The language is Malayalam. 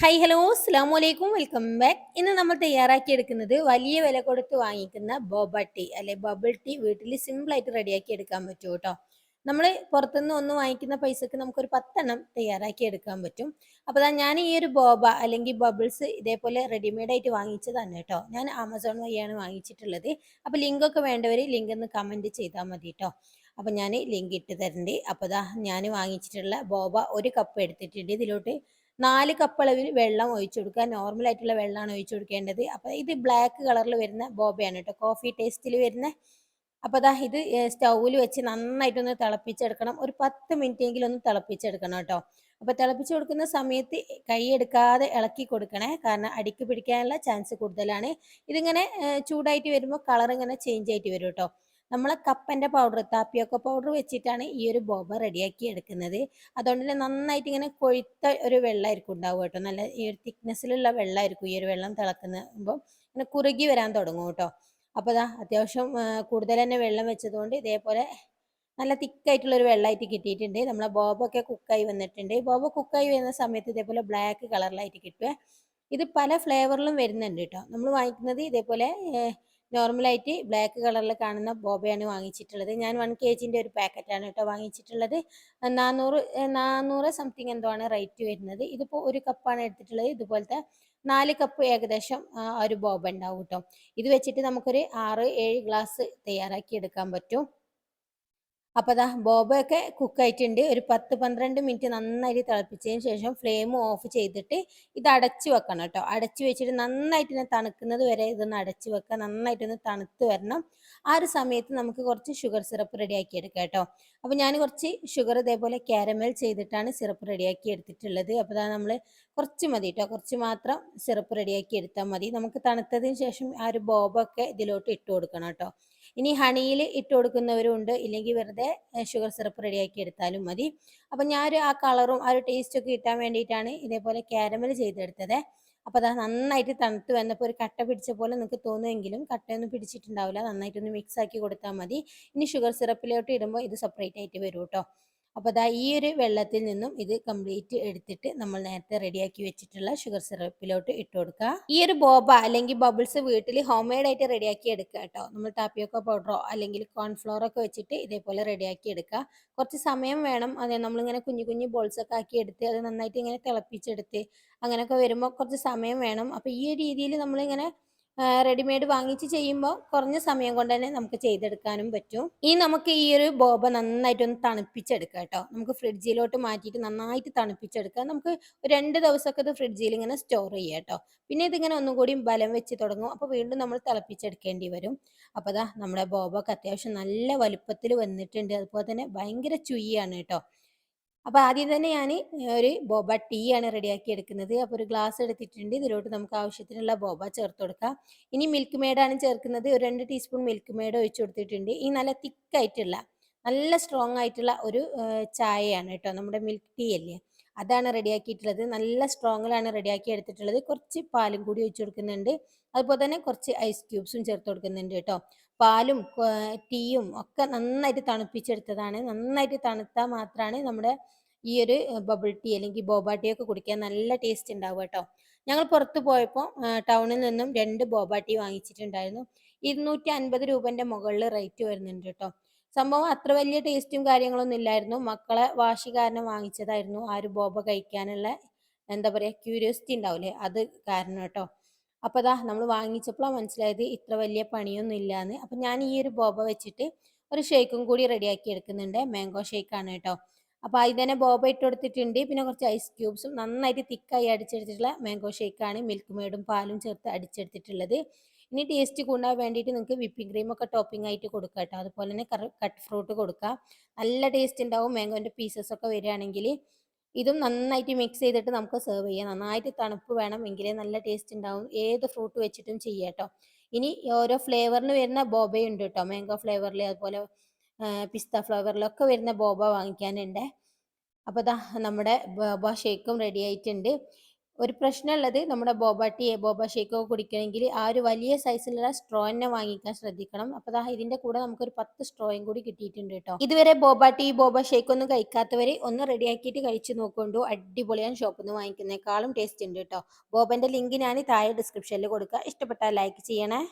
ഹായ് ഹലോ അസ്സാം വലൈക്കും വെൽക്കം ബാക്ക് ഇന്ന് നമ്മൾ തയ്യാറാക്കിയെടുക്കുന്നത് വലിയ വില കൊടുത്ത് വാങ്ങിക്കുന്ന ബോബ ടീ അല്ലെ ബബിൾ ടീ വീട്ടിൽ സിമ്പിൾ ആയിട്ട് റെഡിയാക്കി എടുക്കാൻ പറ്റും കേട്ടോ നമ്മൾ പുറത്തുനിന്ന് ഒന്ന് വാങ്ങിക്കുന്ന പൈസക്ക് നമുക്കൊരു പത്തെണ്ണം തയ്യാറാക്കി എടുക്കാൻ പറ്റും. അപ്പോൾ ഞാൻ ഈ ഒരു ബോബ അല്ലെങ്കിൽ ബബിൾസ് ഇതേപോലെ റെഡിമെയ്ഡ് ആയിട്ട് വാങ്ങിച്ചതാണ് കേട്ടോ ഞാൻ ആമസോൺ വഴിയാണ് വാങ്ങിച്ചിട്ടുള്ളത്. അപ്പോൾ ലിങ്കൊക്കെ വേണ്ടവർ ലിങ്ക് ഒന്ന് കമന്റ് ചെയ്താൽ മതി കേട്ടോ അപ്പോൾ ഞാൻ ലിങ്ക് ഇട്ട് തരണ്ട്. അപ്പോൾ ദാ ഞാൻ വാങ്ങിച്ചിട്ടുള്ള ബോബ ഒരു കപ്പ് എടുത്തിട്ടുണ്ട്. ഇതിലോട്ട് നാല് കപ്പ് അളവിൽ വെള്ളം ഒഴിച്ചു കൊടുക്കുക. നോർമൽ ആയിട്ടുള്ള വെള്ളമാണ് ഒഴിച്ചു കൊടുക്കേണ്ടത്. അപ്പോൾ ഇത് ബ്ലാക്ക് കളറിൽ വരുന്ന ബോബയാണ് കേട്ടോ. കോഫി ടേസ്റ്റിൽ വരുന്ന. അപ്പോൾ അതാ ഇത് സ്റ്റൗവിൽ വെച്ച് നന്നായിട്ടൊന്ന് തിളപ്പിച്ചെടുക്കണം. ഒരു പത്ത് മിനിറ്റ് എങ്കിലും ഒന്ന് തിളപ്പിച്ചെടുക്കണം കേട്ടോ. അപ്പോൾ തിളപ്പിച്ച് കൊടുക്കുന്ന സമയത്ത് കൈ എടുക്കാതെ ഇളക്കി കൊടുക്കണേ. കാരണം അടിക്ക് പിടിക്കാനുള്ള ചാൻസ് കൂടുതലാണ്. ഇതിങ്ങനെ ചൂടായിട്ട് വരുമ്പോൾ കളർ ഇങ്ങനെ ചേഞ്ച് ആയിട്ട് വരും കേട്ടോ. നമ്മളെ കപ്പന്റെ പൗഡർ താപ്പിയൊക്കെ പൗഡർ വെച്ചിട്ടാണ് ഈ ഒരു ബോബ റെഡിയാക്കി എടുക്കുന്നത്. അതുകൊണ്ട് തന്നെ നന്നായിട്ട് ഇങ്ങനെ കൊഴുത്ത ഒരു വെള്ളമായിരിക്കും ഉണ്ടാവും കേട്ടോ. നല്ല ഈ ഒരു തിക്നെസ്സിലുള്ള വെള്ളമായിരിക്കും ഈ ഒരു വെള്ളം തിളക്കുമ്പോൾ ഇങ്ങനെ കുറുകി വരാൻ തുടങ്ങും കേട്ടോ. അപ്പോൾ ഇതാ അത്യാവശ്യം കൂടുതൽ തന്നെ വെള്ളം വെച്ചതുകൊണ്ട് ഇതേപോലെ നല്ല തിക്കായിട്ടുള്ളൊരു വെള്ളമായിട്ട് കിട്ടിയിട്ടുണ്ട്. നമ്മളെ ബോബൊക്കെ കുക്കായി വന്നിട്ടുണ്ട്. ബോബ കുക്കായി വരുന്ന സമയത്ത് ഇതേപോലെ ബ്ലാക്ക് കളറിലായിട്ട് കിട്ടുക. ഇത് പല ഫ്ലേവറിലും വരുന്നുണ്ട് കേട്ടോ. നമ്മൾ വാങ്ങിക്കുന്നത് ഇതേപോലെ നോർമലായിട്ട് ബ്ലാക്ക് കളറിൽ കാണുന്ന ബോബയാണ് വാങ്ങിച്ചിട്ടുള്ളത്. ഞാൻ വൺ കെ ജിന്റെ ഒരു പാക്കറ്റാണ് കേട്ടോ വാങ്ങിച്ചിട്ടുള്ളത്. നാനൂറ് നാനൂറ് സംതിങ് എന്തോ ആണ് റേറ്റ് വരുന്നത്. ഇതിപ്പോൾ ഒരു കപ്പാണ് എടുത്തിട്ടുള്ളത്. ഇതുപോലത്തെ നാല് കപ്പ് ഏകദേശം ഒരു ബോബ ഉണ്ടാവും കേട്ടോ. ഇത് വെച്ചിട്ട് നമുക്കൊരു ആറ് ഏഴ് ഗ്ലാസ് തയ്യാറാക്കി എടുക്കാൻ പറ്റും. അപ്പോൾ ദാ ബോബയൊക്കെ കുക്കായിട്ടുണ്ട് ഒരു പത്ത് പന്ത്രണ്ട് മിനിറ്റ് നന്നായിട്ട് തിളപ്പിച്ചതിന് ശേഷം ഫ്ലെയിം ഓഫ് ചെയ്തിട്ട് ഇത് അടച്ചു വെക്കണം കേട്ടോ. അടച്ച് വെച്ചിട്ട് നന്നായിട്ട് ഇങ്ങനെ തണുക്കുന്നത് വരെ ഇതൊന്ന് അടച്ച് വെക്കുക. നന്നായിട്ടൊന്ന് തണുത്ത് വരണം. ആ ഒരു സമയത്ത് നമുക്ക് കുറച്ച് ഷുഗർ സിറപ്പ് റെഡിയാക്കി എടുക്കാം കേട്ടോ. അപ്പോൾ ഞാൻ കുറച്ച് ഷുഗർ ഇതേപോലെ കാരമൽ ചെയ്തിട്ടാണ് സിറപ്പ് റെഡിയാക്കി എടുത്തിട്ടുള്ളത്. അപ്പോൾ അതാ നമ്മൾ കുറച്ച് മതി കേട്ടോ. കുറച്ച് മാത്രം സിറപ്പ് റെഡിയാക്കി എടുത്താൽ മതി. നമുക്ക് തണുത്തതിന് ശേഷം ആ ഒരു ബോബൊക്കെ ഇതിലോട്ട് ഇട്ട് കൊടുക്കണം കേട്ടോ. ഇനി ഹണിയിൽ ഇട്ട് കൊടുക്കുന്നവരും ഉണ്ട് ഇല്ലെങ്കിൽ വെറുതെ ഷുഗർ സിറപ്പ് റെഡിയാക്കി എടുത്താലും മതി. അപ്പം ഞാൻ ആ കളറും ആ ഒരു ടേസ്റ്റൊക്കെ കിട്ടാൻ വേണ്ടിയിട്ടാണ് ഇതേപോലെ ക്യാരമൽ ചെയ്തെടുത്തത്. അപ്പോൾ അത് നന്നായിട്ട് തണുത്ത് വന്നപ്പോൾ ഒരു കട്ട പിടിച്ച പോലെ നിങ്ങൾക്ക് തോന്നുമെങ്കിലും കട്ടയൊന്നും പിടിച്ചിട്ടുണ്ടാവില്ല. നന്നായിട്ടൊന്ന് മിക്സ് ആക്കി കൊടുത്താൽ മതി. ഇനി ഷുഗർ സിറപ്പിലോട്ട് ഇടുമ്പോൾ ഇത് സെപ്പറേറ്റ് ആയിട്ട് വരും കേട്ടോ അപ്പോൾ ദാ ഈ ഒരു വെള്ളത്തിൽ നിന്നും ഇത് കംപ്ലീറ്റ് എടുത്തിട്ട് നമ്മൾ നേരത്തെ റെഡിയാക്കി വെച്ചിട്ടുള്ള ഷുഗർ സിറപ്പിലോട്ട് ഇട്ട് കൊടുക്കുക ഈ ഒരു ബോബ അല്ലെങ്കിൽ ബബിൾസ് വീട്ടിൽ ഹോം മെയ്ഡ് ആയിട്ട് റെഡിയാക്കി എടുക്കുക കേട്ടോ. നമ്മൾ ടാപ്പിയൊക്കെ പൗഡറോ അല്ലെങ്കിൽ കോൺഫ്ലോർ ഒക്കെ വെച്ചിട്ട് ഇതേപോലെ റെഡിയാക്കി എടുക്കുക കുറച്ച് സമയം വേണം. അതെ നമ്മളിങ്ങനെ കുഞ്ഞു കുഞ്ഞു ബോൾസൊക്കെ ആക്കി എടുത്ത് അത് നന്നായിട്ട് ഇങ്ങനെ തിളപ്പിച്ചെടുത്ത് അങ്ങനെയൊക്കെ വരുമ്പോൾ കുറച്ച് സമയം വേണം. അപ്പോൾ ഈ രീതിയിൽ നമ്മളിങ്ങനെ റെഡിമെയ്ഡ് വാങ്ങിച്ച് ചെയ്യുമ്പോൾ കുറഞ്ഞ സമയം കൊണ്ട് തന്നെ നമുക്ക് ചെയ്തെടുക്കാനും പറ്റും. ഈ നമുക്ക് ഈ ഒരു ബോബ നന്നായിട്ടൊന്ന് തണുപ്പിച്ചെടുക്കാം കേട്ടോ. നമുക്ക് ഫ്രിഡ്ജിലോട്ട് മാറ്റിയിട്ട് നന്നായിട്ട് തണുപ്പിച്ചെടുക്കാം. നമുക്ക് രണ്ട് ദിവസമൊക്കെ ഇത് ഫ്രിഡ്ജിൽ ഇങ്ങനെ സ്റ്റോർ ചെയ്യാം കേട്ടോ. പിന്നെ ഇതിങ്ങനെ ഒന്നും കൂടി ബലം വെച്ച് തുടങ്ങും. അപ്പോൾ വീണ്ടും നമ്മൾ തിളപ്പിച്ചെടുക്കേണ്ടി വരും. അപ്പോൾ അതാ നമ്മുടെ ബോബൊക്കെ അത്യാവശ്യം നല്ല വലുപ്പത്തിൽ വന്നിട്ടുണ്ട്. അതുപോലെ തന്നെ ഭയങ്കര ചുയ്യാണ് കേട്ടോ. അപ്പോൾ ആദ്യം തന്നെ ഞാൻ ഒരു ബോബ ടീ ആണ് റെഡിയാക്കി എടുക്കുന്നത്. അപ്പോൾ ഒരു ഗ്ലാസ് എടുത്തിട്ടുണ്ട്. ഇതിലോട്ട് നമുക്ക് ആവശ്യത്തിനുള്ള ബോബ ചേർത്ത് കൊടുക്കാം. ഇനി മിൽക്ക് മേഡാണ് ചേർക്കുന്നത്. ഒരു രണ്ട് ടീസ്പൂൺ മിൽക്ക് മെയ്ഡ് ഒഴിച്ചു കൊടുത്തിട്ടുണ്ട്. ഈ നല്ല തിക്ക് ആയിട്ടുള്ള നല്ല സ്ട്രോങ് ആയിട്ടുള്ള ഒരു ചായയാണ് കേട്ടോ നമ്മുടെ മിൽക്ക് ടീ അല്ലേ? അതാണ് റെഡിയാക്കിയിട്ടുള്ളത്. നല്ല സ്ട്രോങ്ങിലാണ് റെഡിയാക്കി എടുത്തിട്ടുള്ളത്. കുറച്ച് പാലും കൂടി ഒഴിച്ചു കൊടുക്കുന്നുണ്ട്. അതുപോലെ തന്നെ കുറച്ച് ഐസ് ക്യൂബ്സും ചേർത്ത് കൊടുക്കുന്നുണ്ട് കേട്ടോ. പാലും ടീയും ഒക്കെ നന്നായിട്ട് തണുപ്പിച്ചെടുത്തതാണ്. നന്നായിട്ട് തണുത്താൽ മാത്രമാണ് നമ്മുടെ ഈ ഒരു ബബിൾ ടീ അല്ലെങ്കിൽ ബോബ ടീ ഒക്കെ കുടിക്കാൻ നല്ല ടേസ്റ്റ് ഉണ്ടാവും കേട്ടോ ഞങ്ങൾ പുറത്ത് പോയപ്പോൾ ടൗണിൽ നിന്നും രണ്ട് ബോബ ടീ വാങ്ങിച്ചിട്ടുണ്ടായിരുന്നു. ഇരുന്നൂറ്റി അൻപത് രൂപന്റെ മുകളിൽ റേറ്റ് വരുന്നുണ്ട് കേട്ടോ സംഭവം അത്ര വലിയ ടേസ്റ്റും കാര്യങ്ങളൊന്നും ഇല്ലായിരുന്നു. മക്കളെ വാശി കാരണം വാങ്ങിച്ചതായിരുന്നു. ആ ഒരു ബോബ കഴിക്കാനുള്ള എന്താ പറയുക ക്യൂരിയോസിറ്റി ഉണ്ടാവില്ലേ അത് കാരണം കേട്ടോ അപ്പോൾ നമ്മൾ വാങ്ങിച്ചപ്പോഴാണ് മനസ്സിലായത് ഇത്ര വലിയ പണിയൊന്നും ഇല്ലാന്ന് അപ്പം ഞാൻ ഈ ഒരു ബോബ വെച്ചിട്ട് ഒരു ഷേക്കും കൂടി റെഡിയാക്കി എടുക്കുന്നുണ്ട്. മാംഗോ ഷേക്കാണ് കേട്ടോ. അപ്പോൾ അതിൽ തന്നെ ബോബ ഇട്ട് കൊടുത്തിട്ടുണ്ട് പിന്നെ കുറച്ച് ഐസ് ക്യൂബ്സും നന്നായിട്ട് തിക്കായി അടിച്ചെടുത്തിട്ടുള്ള മാംഗോ ഷേക്കാണ് മിൽക്ക് മേഡും പാലും ചേർത്ത് അടിച്ചെടുത്തിട്ടുള്ളത്. ഇനി ടേസ്റ്റ് കൂടാൻ വേണ്ടിയിട്ട് നിങ്ങൾക്ക് വിപ്പിംഗ് ക്രീം ഒക്കെ ടോപ്പിംഗ് ആയിട്ട് കൊടുക്കുക കേട്ടോ. അതുപോലെ തന്നെ കട്ട് ഫ്രൂട്ട് കൊടുക്കുക നല്ല ടേസ്റ്റ് ഉണ്ടാവും. മാംഗോന്റെ പീസസ് ഒക്കെ വരികയാണെങ്കിൽ ഇതും നന്നായിട്ട് മിക്സ് ചെയ്തിട്ട് നമുക്ക് സെർവ് ചെയ്യാം. നന്നായിട്ട് തണുപ്പ് വേണം എങ്കിലേ നല്ല ടേസ്റ്റ് ഉണ്ടാവും ഏത് ഫ്രൂട്ട് വെച്ചിട്ടും ചെയ്യാം കേട്ടോ ഇനി ഓരോ ഫ്ലേവറിന് വരുന്ന ബോബയുണ്ട് കേട്ടോ മാംഗോ ഫ്ലേവറിൽ അതുപോലെ പിസ്ത ഫ്ലേവറിലൊക്കെ വരുന്ന ബോബ വാങ്ങിക്കാനുണ്ട്. അപ്പോൾ ദാ നമ്മുടെ ബോബ ഷേക്കും റെഡി ആയിട്ടുണ്ട്. ഒരു പ്രശ്നമുള്ളത് നമ്മുടെ ബോബ ടീ ബോബ ഷേക്കോ കുടിക്കണമെങ്കിൽ ആ ഒരു വലിയ സൈസിലുള്ള സ്ട്രോ തന്നെ വാങ്ങിക്കാൻ ശ്രദ്ധിക്കണം. അപ്പോൾ ഇതിന്റെ കൂടെ നമുക്കൊരു പത്ത് സ്ട്രോയും കൂടി കിട്ടിയിട്ടുണ്ട് കേട്ടോ. ഇതുവരെ ബോബ ടീ ബോബ ഷേക്ക് ഒന്നും കഴിക്കാത്തവരെ ഒന്ന് റെഡിയാക്കിയിട്ട് കഴിച്ചു നോക്കൊണ്ടു അടിപൊളിയാണ് ഷോപ്പിൽ നിന്ന് വാങ്ങിക്കുന്നേക്കാളും ടേസ്റ്റ് ഉണ്ട് കേട്ടോ. ബോബന്റെ ലിങ്ക് ഞാൻ താഴെ ഡിസ്ക്രിപ്ഷനിൽ കൊടുക്കുക ഇഷ്ടപ്പെട്ടാൽ ലൈക്ക് ചെയ്യണേ.